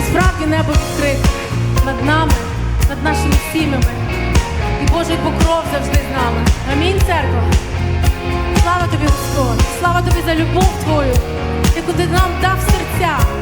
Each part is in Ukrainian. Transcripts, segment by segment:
Насправді небо відкрите над нами, над нашими сім'ями. І Божий покров завжди з нами. Амінь, церква. Слава тобі, Господь, слава тобі за любов Твою, яку ти нам дав серця.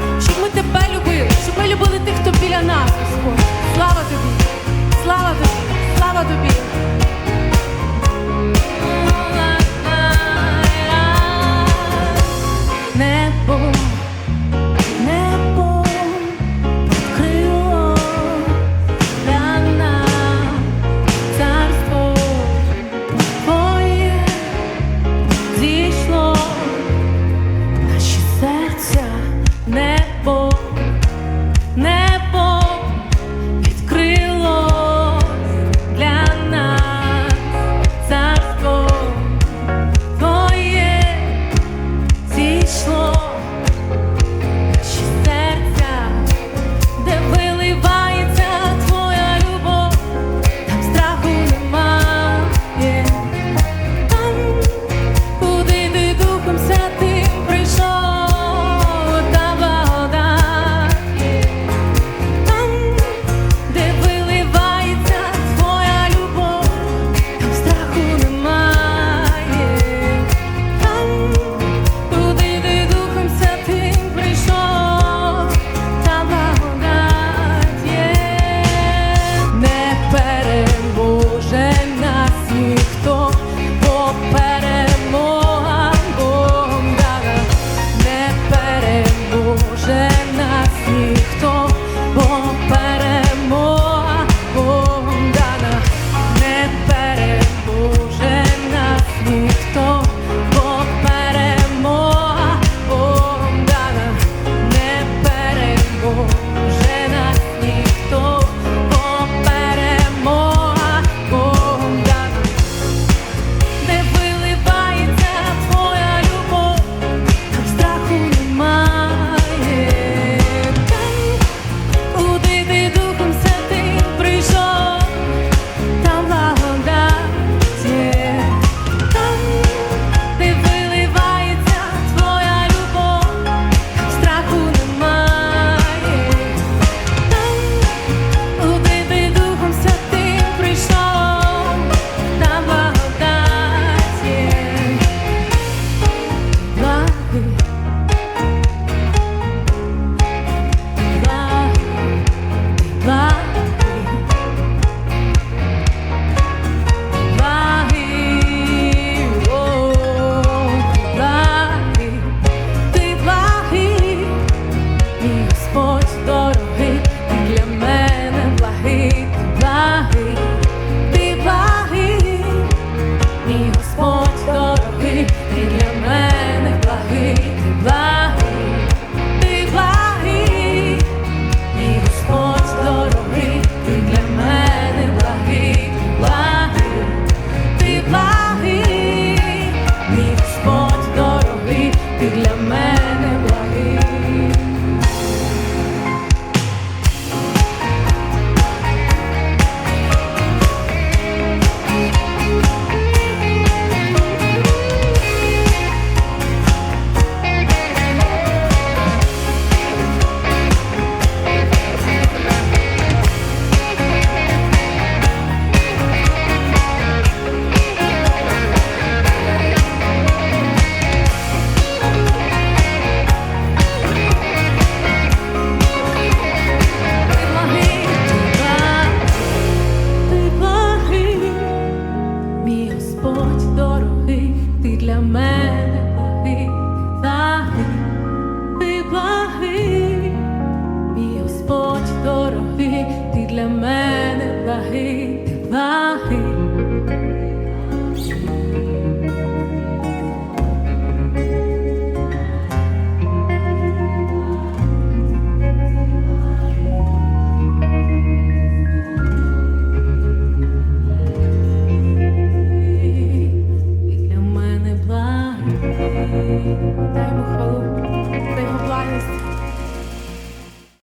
Hey.